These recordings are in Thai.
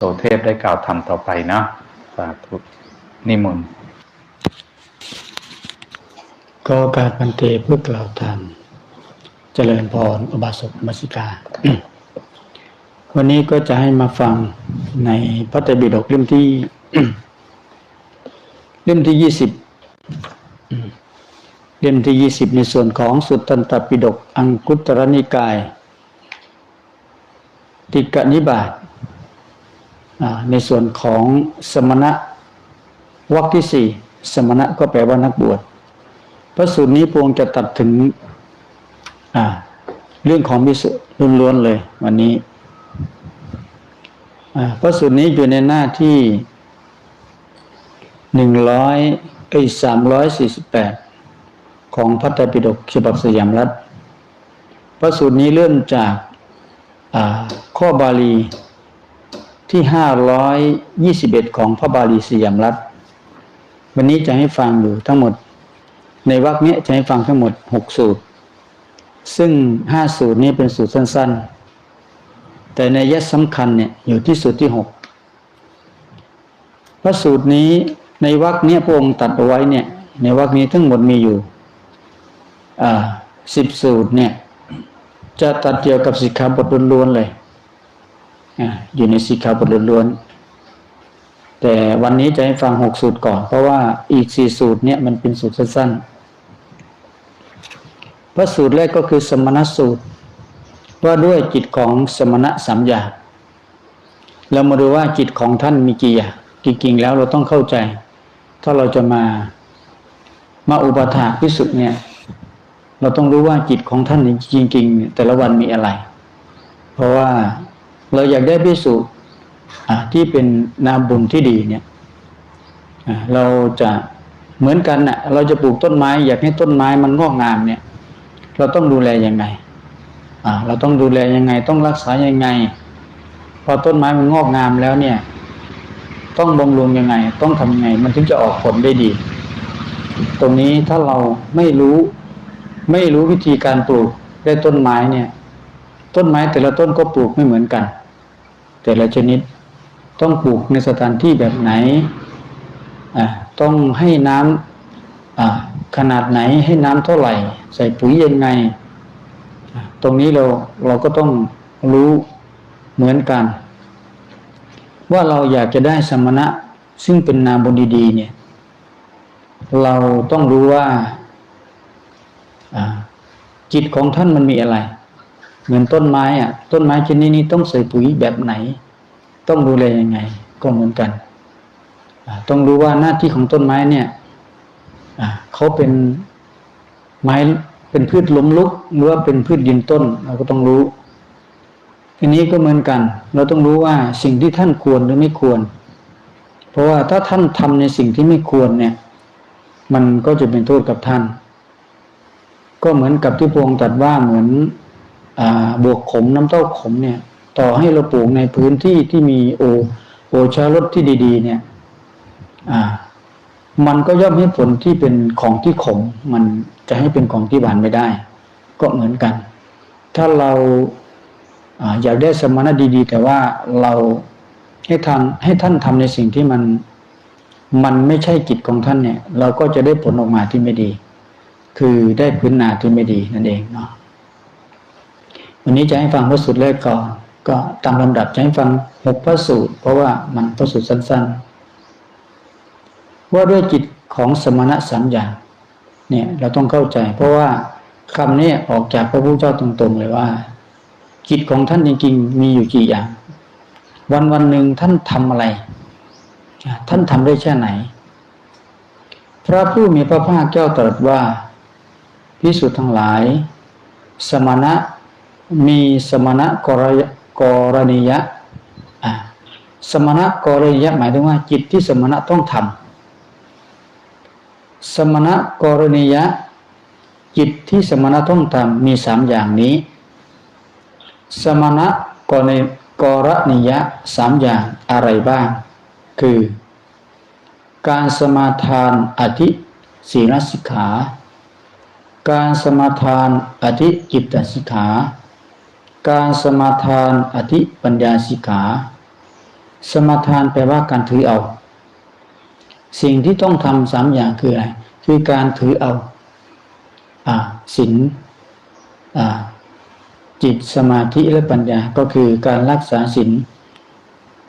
โสเทพได้กล่าวธรรมต่อไปนะสาธุนิมนต์ก็กาสบันเทเพื่อกล่าวธรรมเจริญพรอุบาสกอุบาสิกา วันนี้ก็จะให้มาฟังในพระไตรปิฎกเล่มที่ เล่มที่ยี่สิบเล่มที่ยี่สิบในส่วนของสุตตันตปิฎกอังคุตรนิกาย ติกนิบาต ในส่วนของสมณะวรรคที่สี่สมณะก็แปลว่านักบวชพระสูตรนี้พระองจะตัดถึงเรื่องของมิสุล้วนๆเลยวันนี้พระสูตรนี้อยู่ในหน้าที่หนึ่งร้อยไอ้สามร้อยสี่สิบแปดของพระไตรปิฎกฉบับสยามรัฐ พระสูตรนี้เริ่มจากข้อบาลี ที่ห้าร้อยยี่สิบเอ็ดของพระบาลีสยามรัฐ วันนี้จะให้ฟังอยู่ทั้งหมด ในวรรคเนี้ยจะให้ฟังทั้งหมดหกสูตร ซึ่งห้าสูตรนี้เป็นสูตรสั้น ๆ แต่ในยะสำคัญเนี่ยอยู่ที่สูตรที่หกพระสูตรนี้ในวรรคเนี้ยพระองค์ตัดเอาไว้เนี่ย ในวรรคนี้ทั้งหมดมีอยู่สิบสูตรเนี่ย จะตัดเกี่ยวกับสิกขาบทล้วนๆเลย อยู่ในสิกขาบทล้วนๆแต่วันนี้จะให้ฟังหกสูตรก่อน เพราะว่าอีกสี่สูตรเนี่ยมันเป็นสูตรสั้นๆพระสูตรแรกก็คือสมณสูตร ว่าด้วยจิตของสมณะสามอย่างเรามาดูว่าจิตของท่านมีกี่อย่างจริงๆแล้วเราต้องเข้าใจ ถ้าเราจะมามาอุปถาพิสุทเนี่ย เราต้องรู้ว่าจิตของท่านจริงๆ แต่ละวันมีอะไร เพราะว่า เราอยากได้พิสุทธิ์อ่าที่เป็นนาบุญที่ดีเนี่ยอ่าเราจะเหมือนกันน่ะ เราจะปลูกต้นไม้ อยากให้ต้นไม้มันงอกงามเนี่ย เราต้องดูแลยังไงอ่าเราต้องดูแลยังไง ต้องรักษายังไง พอต้นไม้มันงอกงามแล้วเนี่ย ต้องบำรุงยังไง ต้องทำยังไง มันถึงจะออกผลได้ดี ตรงนี้ถ้าเราไม่รู้ ไม่รู้วิธีการปลูกได้ต้นไม้เนี่ย ต้นไม้แต่ละต้นก็ปลูกไม่เหมือนกัน แต่ละชนิดต้องปลูกในสถานที่แบบไหนต้องให้น้ำขนาดไหนให้น้ำเท่าไหร่ ใส่ปุ๋ยยังไง ตรงนี้เราเราก็ต้องรู้เหมือนกัน ว่าเราอยากจะได้สมณะซึ่งเป็นนามบนดีๆเนี่ย เราต้องรู้ว่าจิตของท่านมันมีอะไร เหมือนต้นไม้อะ ต้นไม้ชนิดนี้ต้องใส่ปุ๋ยแบบไหน ต้องดูแลยังไง ก็เหมือนกันต้องรู้ว่าหน้าที่ของต้นไม้เนี่ยเขาเป็นไม้เป็นพืชล้มลุกหรือว่าเป็นพืชยืนต้น เราก็ต้องรู้ทีนี้ก็เหมือนกัน เราต้องรู้ว่าสิ่งที่ท่านควรหรือไม่ควร เพราะว่าถ้าท่านทำในสิ่งที่ไม่ควรเนี่ย มันก็จะเป็นโทษกับท่าน ก็เหมือนกับที่พระองค์ตรัสว่าเหมือน บวกขมน้ำเต้าขมเนี่ย ต่อให้เราปลูกในพื้นที่ที่มีโอโอชารสที่ดี ๆ เนี่ยอ่ามันก็ย่อมให้ผลที่เป็นของที่ขม มันจะให้เป็นของที่หวานไม่ได้ ก็เหมือนกัน ถ้าเราอยากได้สมณะดี ๆ แต่ว่าเราให้ทำให้ท่านทำในสิ่งที่มันมันไม่ใช่กิจของท่านเนี่ย เราก็จะได้ผลออกมาที่ไม่ดี คือได้พื้นนาที่ไม่ดีนั่นเองเนาะ วันนี้จะให้ฟังพระสูตรแรกก่อน ก็ตามลำดับจะให้ฟังหกพระสูตร เพราะว่ามันพระสูตรสั้น ๆ ว่าด้วยจิตของสมณะสามอย่างเนี่ยเราต้องเข้าใจ เพราะว่าคำนี้ออกจากพระพุทธเจ้าตรงๆเลยว่า จิตของท่านจริงๆ มีอยู่กี่อย่าง วันวันหนึ่งท่านทำอะไร ท่านทำได้แค่ไหน พระผู้มีพระภาคเจ้าตรัสว่าพิสุทธ์ทั้งหลาย สมณะ มีสมณะกรยกรณียะอ่าสมณะกรณียะหมายถึงว่าจิตที่สมณะต้องทำสมณะกรณียะ จิตที่สมณะต้องทำมีสามอย่างนี้ สมณะกรณีกรณียะสามอย่างอะไรบ้าง คือ การสมาทานอธิศีลสิกขา การสมาทานอธิจิตตสิกขา การสมาทานอธิปัญญาสิกขา สมาทานแปลว่าการถือเอา สิ่งที่ต้องทำสามอย่างคืออะไร คือการถือเอาอ่าศีลจิตสมาธิและปัญญาก็คือการรักษาศีล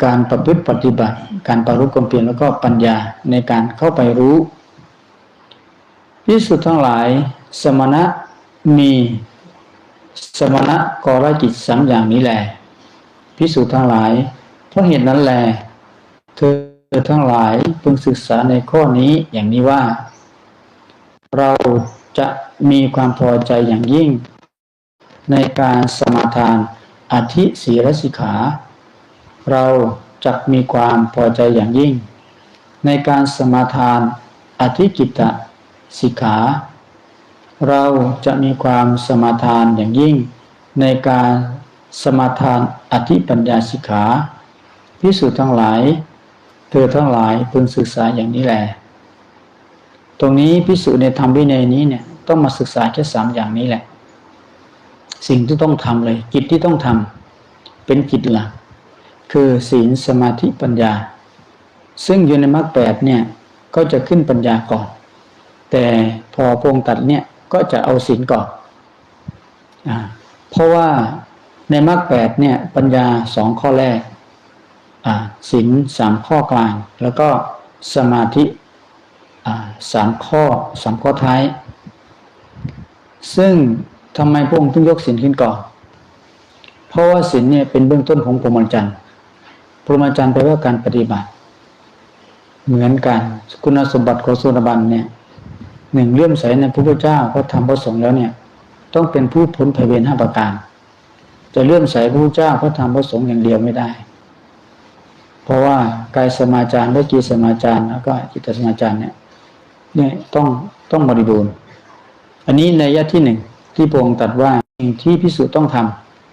การประพฤติปฏิบัติ การปรารุกความเพียรแล้วก็ปัญญาในการเข้าไปรู้พิสุทธ์ทั้งหลาย สมณะมี สมณะกรจิตสามอย่างนี้แหละพิสุทั้งหลาย เพราะเหตุนั้นแหลเธอทั้งหลายพึงศึกษาในข้อนี้อย่างนี้ว่า เราจะมีความพอใจอย่างยิ่ง ในการสมาทานอธิศีรสิกขา เราจะมีความพอใจอย่างยิ่ง ในการสมาทานอธิกิตตสิกขา เราจะมีความสมาทานอย่างยิ่ง ในการสมาทานอธิปัญญาสิกขาพิสูจน์ทั้งหลาย เธอทั้งหลายพึงศึกษาอย่างนี้แหละตรงนี้พิสูจน์ในธรรมวินัยนี้เนี่ยต้องมาศึกษาแค่สามอย่างนี้แหละ สิ่งที่ต้องทำเลย กิจที่ต้องทำเป็นกิจหลักคือศีลสมาธิปัญญา ซึ่งอยู่ในมรรคแปดเนี่ยก็จะขึ้นปัญญาก่อน แต่พอพงตัดเนี่ย ก็จะเอาศีลก่อนอเพราะว่าในมรรคแปดเนี่ย ปัญญาสองข้อแรกศีลสามข้อกลาง แล้วก็สมาธิสามข้อสามข้อท้าย ซึ่งทำไมพระองค์ต้องยกศีลขึ้นก่อน เพราะว่าศีลเนี่ยเป็นเบื้องต้นของพรหมจรรย์พรหมจรรย์แปลว่าการปฏิบัติ เหมือนกันคุณสมบัติของสุนบันเนี่ย หนึ่งเลื่อมใสในพระพุทธเจ้าก็ทำประสงค์แล้วเนี่ย ต้องเป็นผู้พ้นภัยเวรห้าประการ จะเลื่อมใสพระพุทธเจ้าเขาทำพระสงฆ์อย่างเดียวไม่ได้ เพราะว่ากายสมาจารและจีสมาจารแล้วก็จิตสมาจารเนี่ยเนี่ยต้องต้องบริบูรณ์ อันนี้ในยะที่หนึ่งที่พระองค์ตรัสว่าสิ่งที่พิสูจน์ต้องท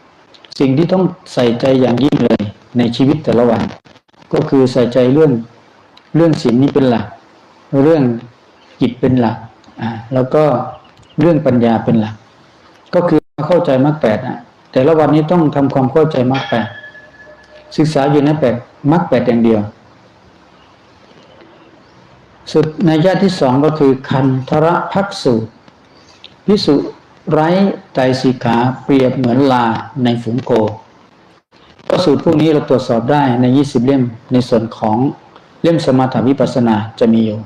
ำสิ่งที่ต้องใส่ใจอย่างยิ่งเลย ในชีวิตแต่ละวัน ก็คือใส่ใจเรื่องเรื่องศีลนี้เป็นหลัก เรื่อง จิตเป็นหลักอ่าแล้วก็เรื่องปัญญาเป็นหลัก ก็คือเข้าใจมรรคแปดอะแต่ละวันนี้ต้องทำความเข้าใจมรรคแปดศึกษาอยู่ในแปดมรรคแปดอย่างเดียว สุดในญาติที่สองก็คือคันธระพักสูตรพิสุไร้ใจสีขาเปรียบเหมือนลาในฝูงโคก็สูตรพวกนี้เราตรวจสอบได้ในยี่สิบเล่มในส่วนของเล่มสมาธิวิปัสนาจะมีอยู่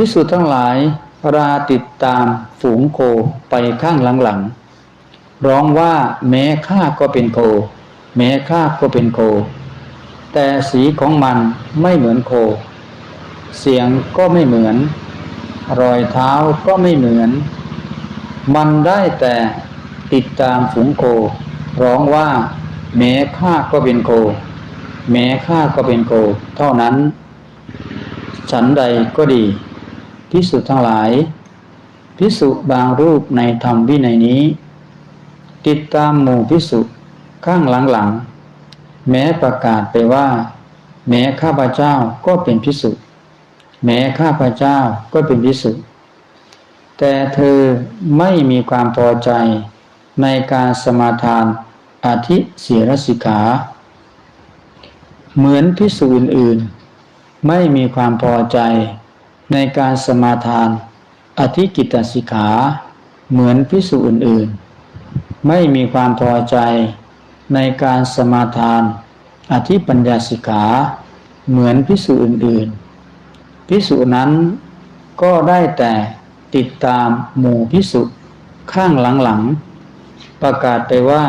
พิสูจน์ทั้งหลาย ราติดตามฝูงโคไปข้างหลังๆร้องว่าแม้ข้าก็เป็นโค แม้ข้าก็เป็นโค แต่สีของมันไม่เหมือนโค เสียงก็ไม่เหมือน รอยเท้าก็ไม่เหมือน มันได้แต่ติดตามฝูงโค ร้องว่า แม้ข้าก็เป็นโค แม้ข้าก็เป็นโค เท่านั้น ฉันใดก็ดี พิสุทั้งหลาย พิสุบางรูปในธรรมวินัยนี้ ติดตามหมู่พิสุข้างหลังๆแม้ประกาศไปว่า แม้ข้าพเจ้าก็เป็นพิสุแม้ข้าพเจ้าก็เป็นพิสุแต่เธอไม่มีความพอใจในการสมาทานอาทิเสียรสิกขา เหมือนพิสูจอื่นๆไม่มีความพอใจ ในการสมาทาน อธิกิตสิกขาเหมือนพิสูจอื่นๆ ไม่มีความพอใจในการสมาทาน อธิปัญญาสิกขาเหมือนพิสูจอื่นๆ พิสูจนั้นก็ได้แต่ติดตามหมู่พิสุข้างหลังๆ ประกาศไปว่า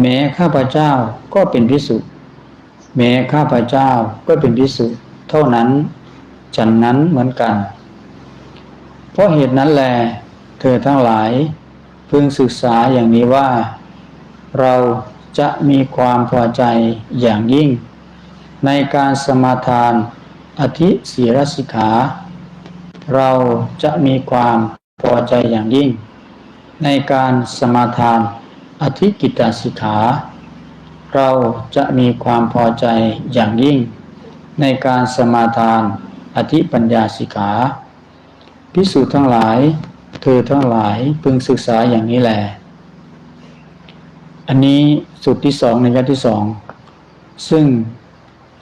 แม้ข้าพเจ้าก็เป็นพิสุแม้ข้าพเจ้าก็เป็นพิสุเท่านั้น ฉันนั้นเหมือนกัน เพราะเหตุนั้นแล เธอทั้งหลาย พึงศึกษาอย่างนี้ว่า เราจะมีความพอใจอย่างยิ่ง ในการสมาทานอธิศีรสิกขา เราจะมีความพอใจอย่างยิ่ง ในการสมาทานอธิกิตาสิกขา เราจะมีความพอใจอย่างยิ่ง ในการสมาทาน อธิปัญญาสิกขาพิสูจน์ทั้งหลาย เธอทั้งหลายพึงศึกษาอย่างนี้แหละอันนี้สุดที่สองในยะที่สองซึ่ง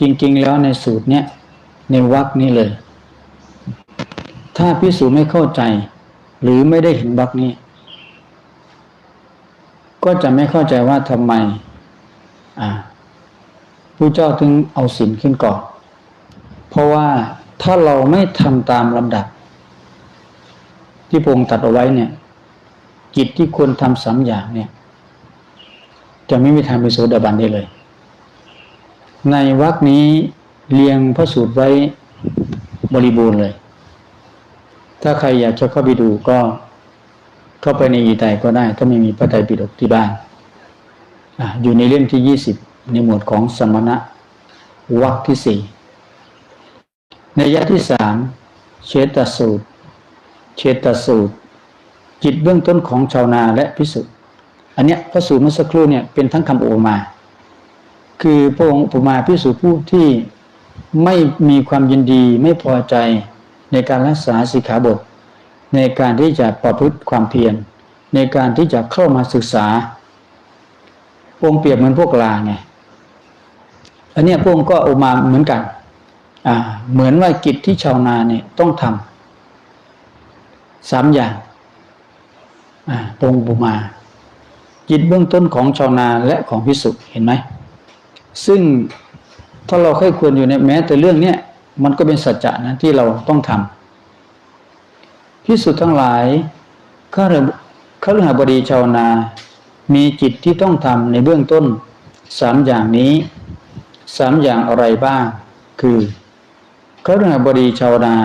จริง ๆ แล้วในสูตรเนี้ยในวรรคนี้เลย ถ้าพิสูจน์ไม่เข้าใจ หรือไม่ได้เห็นวรรคนี้ ก็จะไม่เข้าใจว่าทำไมอ่าผู้เจ้าถึงเอาศีลขึ้นก่อนเพราะว่า ถ้าเราไม่ทำตามลำดับ ที่พระองค์ตัดเอาไว้เนี่ย กิจที่ควรทำสามอย่างเนี่ย จะไม่มีทางเป็นโสดาบันได้เลย ในวรรคนี้เรียงพระสูตรไว้บริบูรณ์เลย ถ้าใครอยากจะเข้าไปดูก็เข้าไปในอีไตก็ได้ ถ้าไม่มีพระไตรปิฎกที่บ้านออยู่ในเล่มที่ยี่สิบในหมวดของสมณะวรรคที่สี่ ในยะที่สามเชตสูตร เชตสูตร จิตเบื้องต้นของชาวนาและพิสุอันเนี้ยพระสูตรเมื่อสักครู่เนี่ยเป็นทั้งคำโอมา คือพระองค์อุปมาพิสุผู้ที่ไม่มีความยินดีไม่พอใจในการรักษาสิกขาบท ในการที่จะประพฤติความเพียรในการที่จะเข้ามาศึกษาองค์เปรียบเหมือนพวกลาไงอันเนี้ยพระองค์ก็อุมาเหมือนกัน เหมือนว่ากิจที่ชาวนาเนี่ยต้องทำสามอย่างอ่าพรงค์อุมาจิตเบื้องต้นของชาวนาและของพิสุเห็นไหม ซึ่งถ้าเราค่อยควรอยู่ในแม้แต่เรื่องเนี้ยมันก็เป็นสัจจะนะที่เราต้องทำพิสุทั้งหลายข้าเรือข้าเรือหบดีชาวนา มีจิตที่ต้องทำในเบื้องต้นสามอย่างนี้สามอย่างอะไรบ้าง คือ ข้าเรือหบดีชาวนา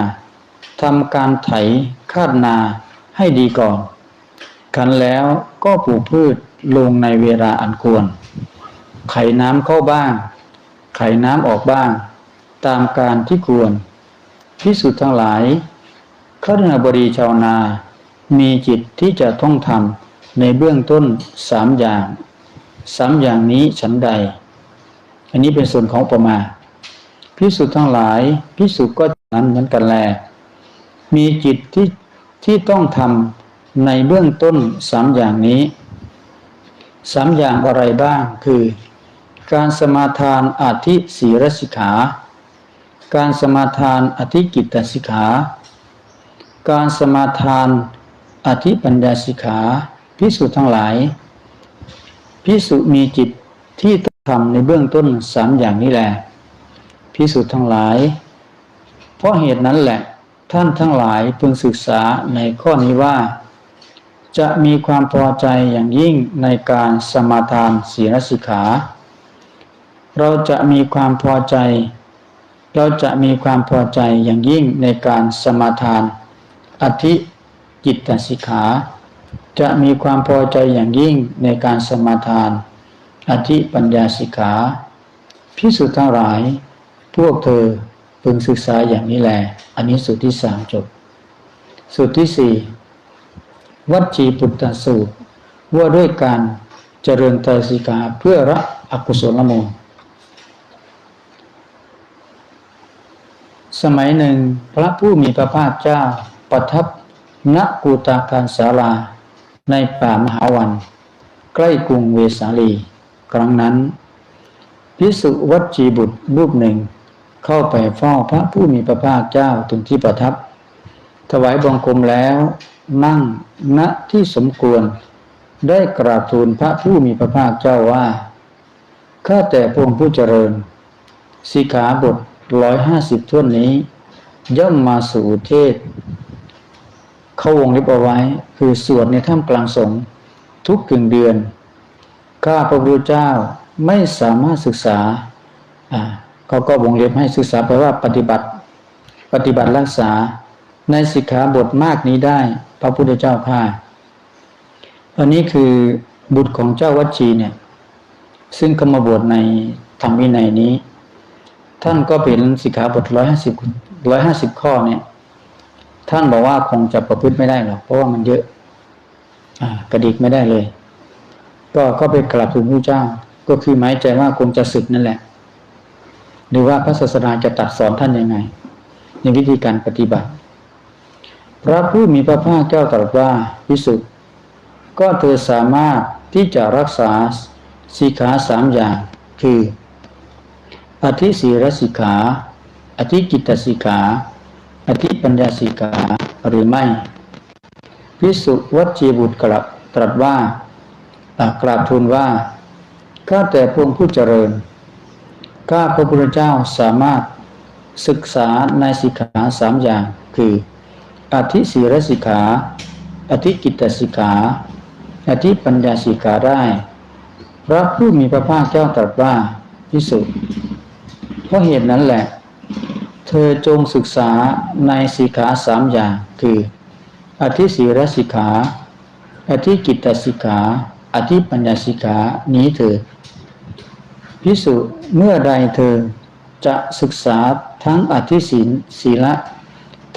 ทำการไถคาดนาให้ดีก่อนขันแล้วก็ปลูกพืชลงในเวลาอันควร ไขน้ำเข้าบ้าง ไขน้ำออกบ้าง ตามการที่ควรพิสุทธ์ทั้งหลายข้าราชบดีชาวนา มีจิตที่จะต้องทำในเบื้องต้นสามอย่างสามอย่างนี้ฉันใด อันนี้เป็นส่วนของประมา พิสุทั้งหลายพิสุก็นั้นเหมือนกันแล มีจิตที่ที่ต้องทำในเบื้องต้นสามอย่างนี้สามอย่างอะไรบ้างคือ การสมาทานอธิศีรสิกขา การสมาทานอธิกิตตสิกขา การสมาทานอธิปัญญาสิกขาพิสุทั้งหลายพิสุมีจิตที่ต้องทำในเบื้องต้นสามอย่างนี้แหละ พิสุทั้งหลาย เพราะเหตุนั้นแหละท่านทั้งหลายพึงศึกษาในข้อนี้ว่า จะมีความพอใจอย่างยิ่งในการสมาทานศีลสิกขา เราจะมีความพอใจ เราจะมีความพอใจอย่างยิ่งในการสมาทาน อธิจิตตสิกขา จะมีความพอใจอย่างยิ่งในการสมาทาน อธิปัญญาสิกขาพิสุทั้งหลาย พวกเธอพึงศึกษาอย่างนี้แหละอันนี้สุดที่สามจบสุดที่สี่วัจีปุตตสูตร ว่าด้วยการเจริญไตรสิกาเพื่อละอกุศลมูล สมัยหนึ่งพระผู้มีพระภาคเจ้าประทับณกูตาการศาลาในป่ามหาวัน ใกล้กรุงเวสาลี ครั้งนั้น พิสุวัจีบุตรรูปหนึ่ง เข้าไปเฝ้าพระผู้มีพระภาคเจ้าถึงที่ประทับ ถวายบังคมแล้วนั่งณที่สมควรได้กราบทูลพระผู้มีพระภาคเจ้าว่าข้าแต่พระองค์ผู้เจริญสิขาบทร้อยห้าสิบท่วนนี้ ย่อมมาสู่เทศ เขาวงเล็บเอาไว้ คือสวดในถ้ำกลางสงฆ์ทุกกึ่งเดือน ข้าพระพุทธเจ้าไม่สามารถศึกษาอ่า เขาก็วงเล็บให้ศึกษาแปลว่าปฏิบัติ ปฏิบัติรักษาในสิกขาบทมากนี้ได้ พระพุทธเจ้าข้าอันนี้คือบุตรของเจ้าวัดชีเนี่ย ซึ่งเขามาบวชในธรรมวินัยนี้ ท่านก็เป็นสิกขาบทร้อยห้าสิบร้อยห้าสิบข้อเนี่ย ท่านบอกว่าคงจะประพฤติไม่ได้หรอกเพราะว่ามันเยอะอกระดิกไม่ได้เลย ก็ก็ไปกลับถึงพระเจ้า ก็คือหมายใจว่าคงจะศึกนั่นแหละ รือว่าพระศาสนาจะตัดสอนท่านยังไง ในวิธีการปฏิบัติ พระผู้มีพระภาคเจ้าตรัสว่าพิสุก็เธอสามารถที่จะรักษาสีขาสามอย่าง คืออธิศีรสิกขา อธิกิตสิกขา อธิปัญญาสิกขาหรือไม่ พิสุวัจีบุตรกลับตรัสว่ากราบทูลว่า ข้าแต่พระองผู้เจริญ ข้าพระพุทธเจ้าสามารถศึกษาในสิกขาสามอย่าง คือ อธิศีรสิกขา อธิกิตสิกขา อธิปัญญาสิกขาได้ พระผู้มีพระภาคเจ้าตรัสว่าพิสุเพราะเหตุนั้นแหละ เธอจงศึกษาในสิกขาสามอย่าง คือ อธิศีรสิกขา อธิกิตตสิกขา อธิปัญญาสิกขานี้เถิด พิสุเมื่อใดเธอจะศึกษาทั้งอธิศีลศีละ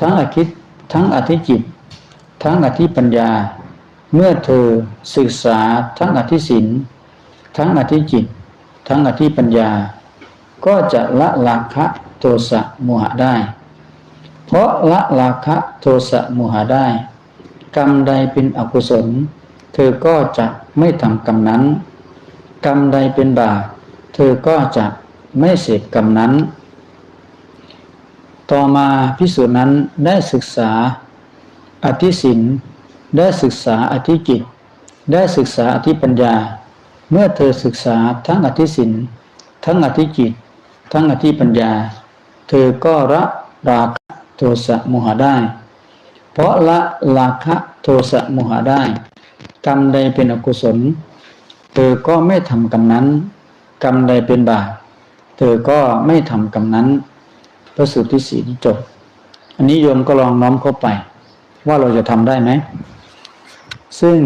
ทั้งอธิดทั้งอธิจิต ทั้งอธิปัญญา เมื่อเธอศึกษาทั้งอธิศีลทั้งอธิจิต ทั้งอธิปัญญา ก็จะละราคะโทสะโมหะได้ เพราะละราคะโทสะโมหะได้ กรรมใดเป็นอกุศล เธอก็จะไม่ทำกรรมนั้น กรรมใดเป็นบาป ธอก็จะไม่เสพกรรมนั้น ต่อมาพิสูจน์นั้นได้ศึกษาอธิศินได้ศึกษาอธิกิจ ได้ศึกษาอธิปัญญา เมื่อเธอศึกษาทั้งอธิศินทั้งอธิจิตทั้งอธิปัญญา เธอก็ละราคะโทสะโมหะได้ เพราะละราคะโทสะโมหะได้ กรรมใดเป็นอกุศล เธอก็ไม่ทำกรรมนั้น กรรมใดเป็นบาปเธอก็ไม่ทำกรรมนั้นพระสูตรที่สี่ที่จบ อันนี้โยมก็ลองน้อมเข้าไป ว่าเราจะทำได้ไหม ซึ่ง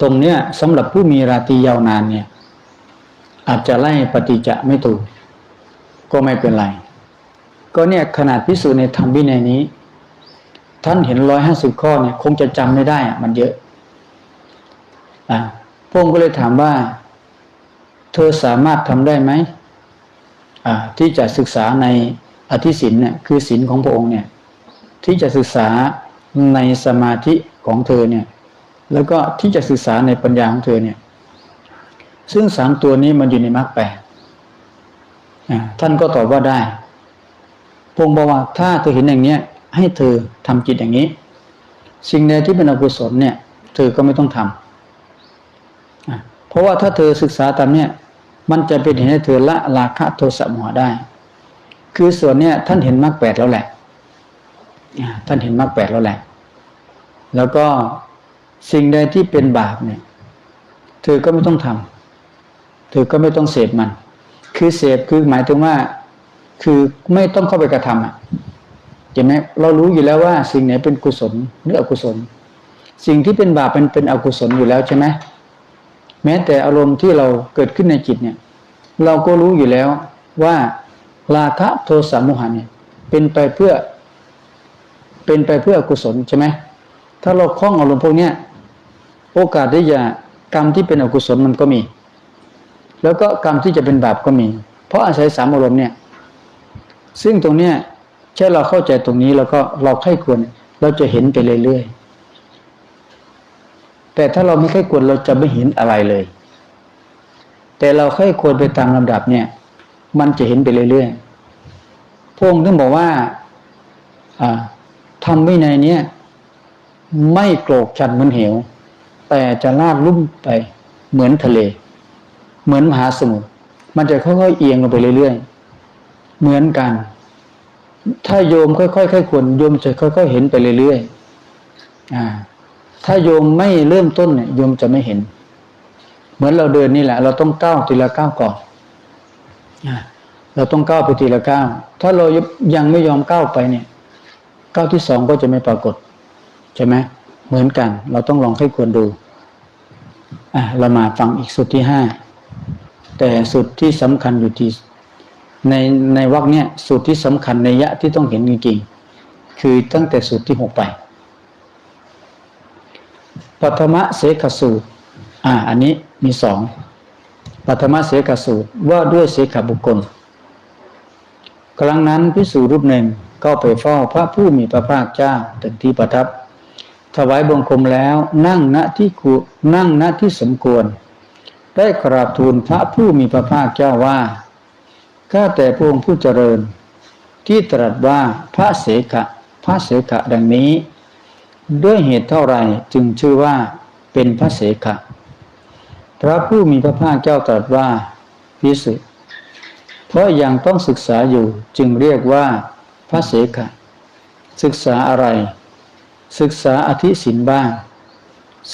ตรงเนี้ยสำหรับผู้มีราตรียาวนานเนี่ย อาจจะไล่ปฏิจะไม่ถูก ก็ไม่เป็นไร ก็เนี่ยขนาดพิสูจน์ในธรรมวินัยนี้ ท่านเห็นร้อยห้าสิบข้อเนี่ย คงจะจำไม่ได้อะมันเยอะอะพงก็เลยถามว่า เธอสามารถทำได้ไหมที่จะศึกษาในอธิศินเนี่ยคือศินของพระองค์เนี่ยที่จะศึกษาในสมาธิของเธอเนี่ยแล้วก็ที่จะศึกษาในปัญญาของเธอเนี่ยซึ่งสามตัวนี้มันอยู่ในมรรคแปดท่านก็ตอบว่าได้พระองค์บอกว่าถ้าเธอเห็นอย่างเนี้ยให้เธอทำจิตอย่างนี้ สิ่งใดที่เป็นอกุศลเนี่ย เธอก็ไม่ต้องทำอะ เพราะว่าถ้าเธอศึกษาตามเนี่ยมันจะเป็นเหตุให้เธอละราคะโทสะโมหะได้ คือส่วนเนี้ยท่านเห็นมรรคแปดแล้วแหละท่านเห็นมรรคแปดแล้วแหละ แล้วก็สิ่งใดที่เป็นบาปเนี่ย เธอก็ไม่ต้องทำเธอก็ไม่ต้องเสพมัน คือเสพคือหมายถึงว่า คือไม่ต้องเข้าไปกระทำอะเห็นไหมเรารู้อยู่แล้วว่า สิ่งไหนเป็นกุศลหรืออกุศล สิ่งที่เป็นบาปเป็นเป็นอกุศลอยู่แล้วใช่ไหม แม้แต่อารมณ์ที่เราเกิดขึ้นในจิตเนี่ย เราก็รู้อยู่แล้วว่าราคะโทสะโมหะเนี่ย เป็นไปเพื่อ เป็นไปเพื่ออกุศลใช่ไหมถ้าเราคล้องอารมณ์พวกเนี้ยโอกาสที่จะกรรมที่เป็นอกุศลมันก็มี แล้วก็กรรมที่จะเป็นบาปก็มี เพราะอาศัยสามอารมณ์เนี่ย ซึ่งตรงเนี้ยแค่เราเข้าใจตรงนี้แล้วก็เราไข้ควรเราจะเห็นไปเรื่อยๆ แต่ถ้าเราไม่ไข้ควรเราจะไม่เห็นอะไรเลย แต่เราไข้ควรไปตามลำดับเนี่ย มันจะเห็นไปเรื่อยๆพระองค์ถึงบอกว่าอ่าทำวินัยเนี้ยไม่โกรกชันเหมือนเหว แต่จะลาดลุ่มไปเหมือนทะเล เหมือนมหาสมุทรมันจะค่อยๆเอียงลงไปเรื่อยๆ เหมือนกัน ถ้าโยมค่อยๆค่อยควรโยมจะค่อยๆเห็นไปเรื่อยๆอ่า ถ้าโยมไม่เริ่มต้นเนี่ยโยมจะไม่เห็น เหมือนเราเดินนี่แหละ เราต้องก้าวทีละก้าวก่อนอ่าเราต้องก้าวไปทีละก้าวถ้าเรายังไม่ยอมก้าวไปเนี่ยก้าวที่สองก็จะไม่ปรากฏใช่ไหมเหมือนกัน เราต้องลองให้ควรดูอะเรามาฟังอีกสุดที่ห้าแต่สุดที่สำคัญอยู่ที่ในในวรรคเนี้ยสุดที่สำคัญในยะที่ต้องเห็นจริงๆคือตั้งแต่สุดที่หกไป ปัทมะเสกสูตร อ่า อันนี้มีสองปัทมะเสกสูตรว่าด้วยเสกบุคคล ครั้งนั้นพิสูรูปหนึ่งก็ไปเฝ้าพระผู้มีพระภาคเจ้าถึงที่ประทับ ถวายบังคมแล้วนั่งณที่กุนั่งณที่สมควร ได้กราบทูลพระผู้มีพระภาคเจ้าว่าขข้าแต่พระองค์ผู้เจริญ ที่ตรัสว่าพระเสขะพระเสขะดังนี้ ด้วยเหตุเท่าไรจึงชื่อว่าเป็นพระเสขะ พระผู้มีพระภาคเจ้าตรัสว่าพิสุเพราะยังต้องศึกษาอยู่จึงเรียกว่าพระเสขะ ศึกษาอะไร ศึกษาอธิศินบ้าง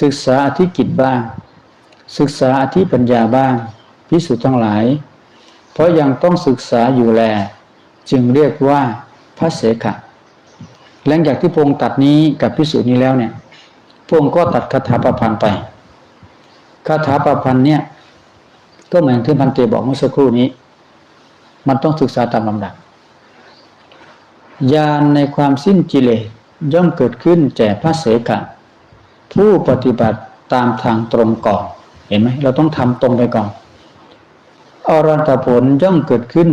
ศึกษาอธิกิจบ้าง ศึกษาอธิปัญญาบ้างพิสุทั้งหลาย เพราะยังต้องศึกษาอยู่แล จึงเรียกว่าพระเสขะ หลังจากที่พระองค์ตัดนี้กับพิสุนี้แล้วเนี่ยพระองค์ก็ตัดคาถาประพันธ์ไปคาถาประพันธ์เนี่ย ก็เหมือนที่พันเตบอกเมื่อสักครู่นี้ มันต้องศึกษาตามลำดับญาณในความสิ้นกิเลสย่อมเกิดขึ้นแก่พระเสขะผู้ปฏิบัติตามทางตรงก่อน เห็นไหมเราต้องทำตรงไปก่อนอรันตผลย่อมเกิดขึ้น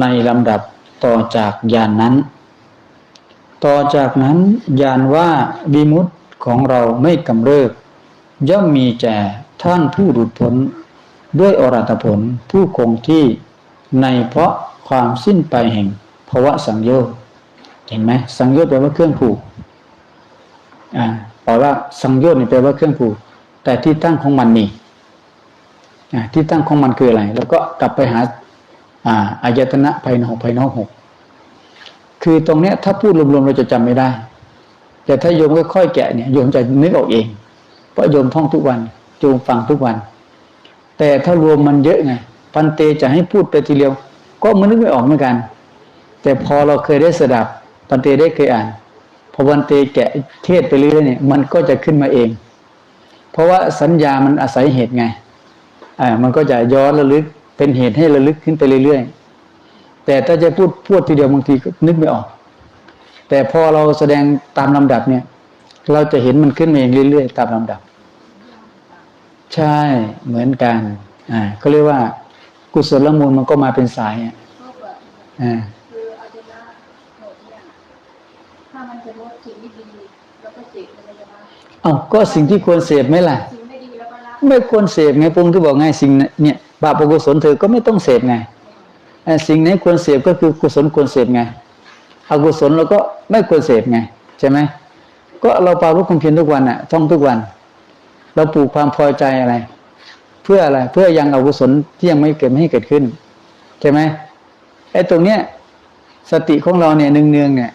ในลำดับต่อจากญาณนนั้น ต่อจากนั้นญาณว่าวิมุตติของเราไม่กำเริบย่อมมีแก่ท่านผู้หลุดพ้นด้วยอรัตผลผู้คงที่ในเพราะความสิ้นไปแห่งภาวะสังโยชน์เห็นไหมสังโยชน์แปลว่าเครื่องผูกอ่าแปลว่าสังโยชน์นี่แปลว่าเครื่องผูก แต่ที่ตั้งของมันมีอ่าที่ตั้งของมันคืออะไร แล้วก็กลับไปหาอ่าอายตนะภายในหกภายนอกหก คือตรงเนี้ยถ้าพูดรวมๆเราจะจำไม่ได้ แต่ถ้าโยมค่อยๆแกะเนี่ยโยมจะนึกออกเอง เพราะโยมท่องทุกวันโยมฟังทุกวัน แต่ถ้ารวมมันเยอะไงปันเตจะให้พูดไปทีเดียว ก็มันนึกไม่ออกเหมือนกัน แต่พอเราเคยได้สดับปันเตได้เคยอ่านพอปันเตแกะเทศไปเรื่อยเนี่ยมันก็จะขึ้นมาเอง เพราะว่าสัญญามันอาศัยเหตุไงอ่ามันก็จะย้อนระลึกเป็นเหตุให้ระลึกขึ้นไปเรื่อยๆ แต่ถ้าจะพูดพูดทีเดียวบางทีก็นึกไม่ออก แต่พอเราแสดงตามลำดับเนี่ย เราจะเห็นมันขึ้นมาเองเรื่อยๆตามลำดับ ใช่เหมือนกันอ่าก็เรียกว่า กุศลมูลมันก็มาเป็นสายอะอ่าออาจจะหมดเอาก็สิ่งที่ควรเสพไหมล่ะ ไม่ดีแล้วก็ละไม่ควรเสพไงปรุงที่บอกไงสิ่งเนี่ยบาปอกุศลเธอก็ไม่ต้องเสพไง สิ่งไหนควรเสพก็คือกุศลควรเสพไงอกุศลเราก็ไม่ควรเสพไงใช่ไหมก็เราปราลุกความเพียรทุกวันอะท่องทุกวัน เราปลูกความพอใจอะไร เพื่ออะไรเพื่อยังอกุศลที่ยังไม่เกิดไม่ให้เกิดขึ้นใช่ไหมไอ้ตรงเนี้ยสติของเราเนี่ยเนืองๆเนี่ย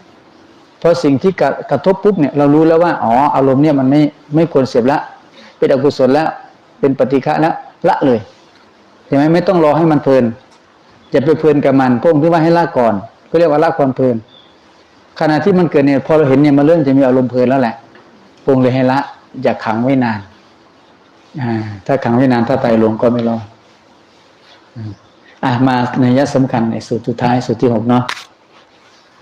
พอสิ่งที่กระกระทบปุ๊บเนี่ยเรารู้แล้วว่าอ๋ออารมณ์เนี่ยมันไม่ไม่ควรเสพละเป็นอกุศลแล้วเป็นปฏิฆะแล้วละเลยใช่ไหมไม่ต้องรอให้มันเพลิน อย่าไปเพลินกับมันพระองค์ที่ว่าให้ละก่อนก็เรียกว่าละความเพลิน ขณะที่มันเกิดเนี่ยพอเราเห็นเนี่ยมันเริ่มจะมีอารมณ์เพลินแล้วแหละพระองค์เลยให้ละ อย่าขังไว้นานอ่าถ้าขังไว้นานถ้าตายลงก็ไม่รอดอะมาในยะสำคัญในสูตรสุดท้ายสูตรที่หกเนาะ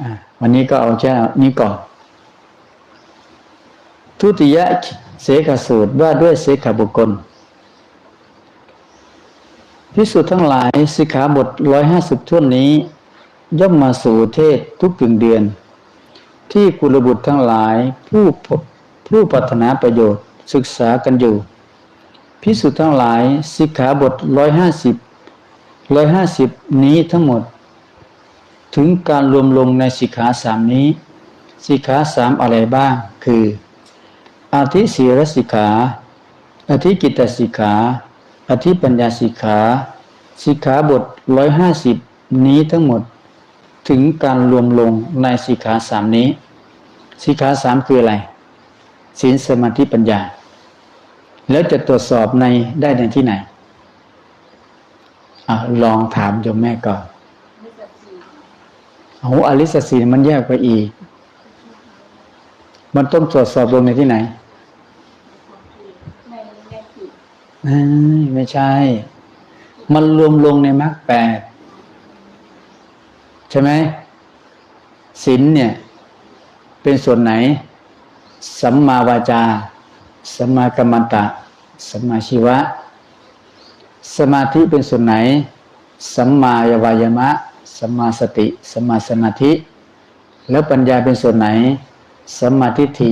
อ่าวันนี้ก็เอาแค่นี้ก่อนทุติยะเสกสูตรว่าด้วยเสกบุคคล พิสุทั้งหลายสิกขาบทร้อยห้าสิบท่วนนี้ ย่อมมาสู่เทศทุกกึ่งเดือน ที่กุลบุตรทั้งหลายผู้ผู้ปรารถนาประโยชน์ศึกษากันอยู่ พิสุทั้งหลายสิกขาบทร้อยห้าสิบร้อยห้าสิบนี้ทั้งหมด ถึงการรวมลงในสิกขาสามนี้ สิกขาสามอะไรบ้าง คือ อาทิศีรสิกขาอธิกิตตสิกขา อธิปัญญาสิกขาสิกขาบทร้อยห้าสิบนี้ทั้งหมดถึงการรวมลงในสิกขาสามนี้สิกขาสามคืออะไรศีลสมาธิปัญญา แล้วจะตรวจสอบในได้ในที่ไหนอลองถามโยมแม่ก่อนโอ้อริสสีมันแยกไปอีก มันต้องตรวจสอบลงในที่ไหนในจิต เอ้ย ไม่ใช่ มันรวมลงในมรรคแปดใช่ไหมศีลเนี่ย เป็นส่วนไหน สัมมาวาจา สัมมากัมมันตะ สัมมาชีวะ สมาธิเป็นส่วนไหน สัมมาวายมะ สัมมาสติ สัมมาสมาธิ แล้วปัญญาเป็นส่วนไหน สัมมาทิฏฐิ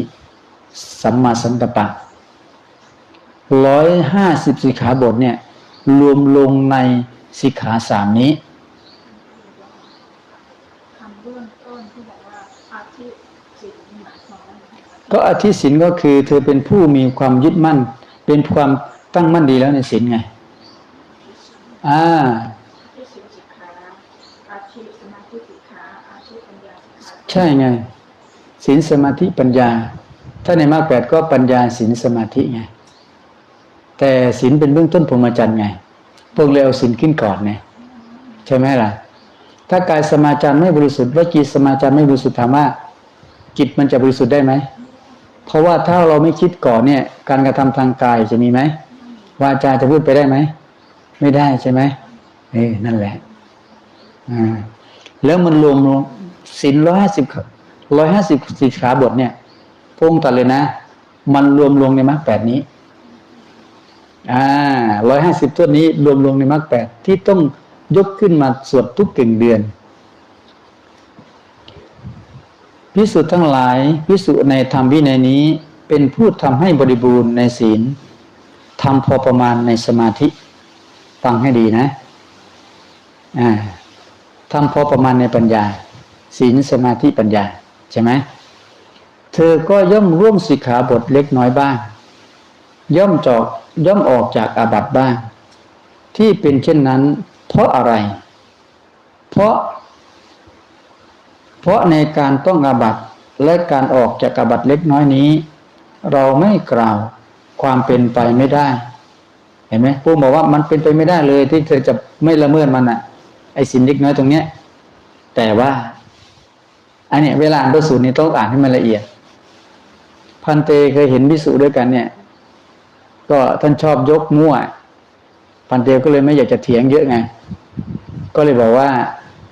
สัมมาสังกัปปะ ร้อยห้าสิบสิกขาบทเนี่ย รวมลงในสิกขาสามนี้ก็อธิศินก็คือ เธอเป็นผู้มีความยึดมั่น เป็นความตั้งมั่นดีแล้วในศินไง อ่าใช่ไงศินสมาธิปัญญา ถ้าในมากแปดก็ปัญญาศินสมาธิไง แต่ศีลเป็นเบื้องต้นพรหมจรรย์ไง พวกเราเอาศีลขึ้นก่อนไงใช่ไหมล่ะ ถ้ากายสมาจารไม่บริสุทธิ์วจีสมาจารไม่บริสุทธิ์ถามว่าจิตมันจะบริสุทธิ์ได้ไหม เพราะว่าถ้าเราไม่คิดก่อนเนี่ย การกระทำทางกายจะมีไหมวาจาจะพูดไปได้ไหมไม่ได้ใช่ไหมเอ้นั่นแหละอ่าแล้วมันรวมลงศีลร้อยห้าสิบร้อยห้าสิบสิกขาบทเนี่ยพงตัดเลยนะ มันรวมลงในมรรคแปดนี้ อ่าร้อยห้าสิบต้นนี้รวมลงในมรรคแปดที่ต้องยกขึ้นมาสวดทุกกึ่งเดือน พิสุทธ์ทั้งหลายพิสุในธรรมวินัยนี้เป็นผู้ทำให้บริบูรณ์ในศีลทำพอประมาณในสมาธิ ฟังให้ดีนะอ่าทำพอประมาณในปัญญา ศีลสมาธิปัญญาใช่ไหมเธอก็ย่อมร่วมสิกขาบทเล็กน้อยบ้าง ย่อมจอก ย่อมออกจากอาบัติบ้าง ที่เป็นเช่นนั้น เพราะอะไร เพราะ เพราะในการต้องอาบัติและการออกจากอาบัติเล็กน้อยนี้ เราไม่กล่าวความเป็นไปไม่ได้ เห็นไหมผู้บอกว่ามันเป็นไปไม่ได้เลยที่เธอจะไม่ละเมิดมันอะ ไอ้สินเล็กน้อยตรงเนี้ย แต่ว่าอันเนี้ยเวลาอ่านพระสูตรนี่ต้องอ่านให้มันละเอียด พันเตเคยเห็นพิสุด้วยกันเนี่ย ก็ท่านชอบยกมั่ว พันเตก็เลยไม่อยากจะเถียงเยอะไง ก็เลยบอกว่า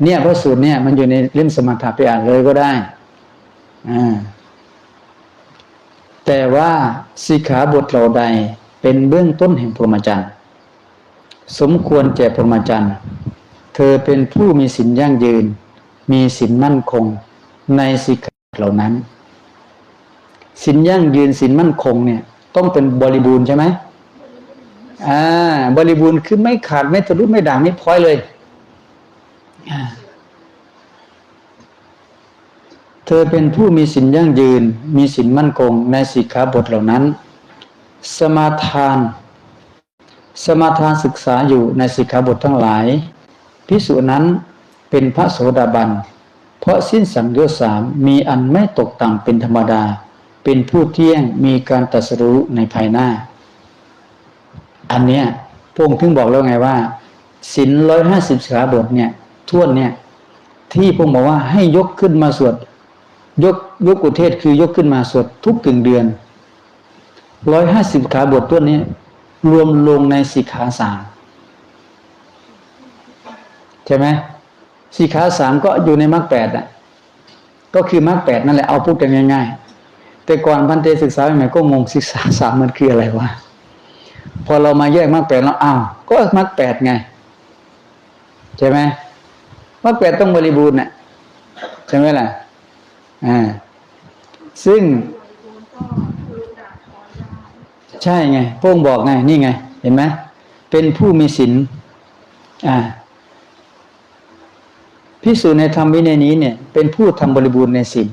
เนี่ยพระสูตรเนี่ย มันอยู่ในเล่มสมถะไปอ่านเลยก็ได้อ่าแต่ว่าสิกขาบทเหล่าใดเป็นเบื้องต้นแห่งพรหมจรรย์สมควรแก่พรหมจรรย์เธอเป็นผู้มีศีลยั่งยืน มีศีลมั่นคง ในสิกขาเหล่านั้นศีลยั่งยืนศีลมั่นคงเนี่ย ต้องเป็นบริบูรณ์ใช่ไหมอ่า บริบูรณ์คือไม่ขาดไม่ทะลุไม่ด่างไม่พ้อยเลย เธอเป็นผู้มีศีลยั่งยืน มีศีลมั่นคงในสิกขาบทเหล่านั้น สมาทาน สมาทานศึกษาอยู่ในสิกขาบททั้งหลายพิสุนั้นเป็นพระโสดาบัน เพราะสิ้นสังโยชน์สามมีอันไม่ตกต่ำเป็นธรรมดา เป็นผู้เที่ยงมีการตรัสรู้ในภายหน้า อันเนี้ยพงค์ถึงบอกแล้วไงว่าศินร้อยห้าสิบสิกขาบทเนี่ยท่วนเนี่ยที่พงค์บอกว่าให้ยกขึ้นมาสวดยกยกอุเทศคือยกขึ้นมาสวดทุกกึ่งเดือนร้อยห้าสิบขาบทตัวนี้รวมลงในสิกขาสามใช่ไหมสิกขาสามก็อยู่ในมรรคแปดอะก็คือมรรคแปดนั่นแหละเอาพูดกันง่าย ๆ แต่ก่อนพันเตศึกษาใหม่ก็งงศึกษาสามมันคืออะไรวะพอเรามาแยกมรรคแปดแล้วอ้าวก็มรรคแปดไงใช่ไหมมรรคแปดต้องบริบูรณ์น่ะใช่ไหมล่ะอ่าซึ่ง ใช่ไงพงบอกไงนี่ไง เห็นไหมเป็นผู้มีศีลอ่าพิสูจน์ในธรรมวินัยนี้เนี่ย เป็นผู้ทำบริบูรณ์ในศีล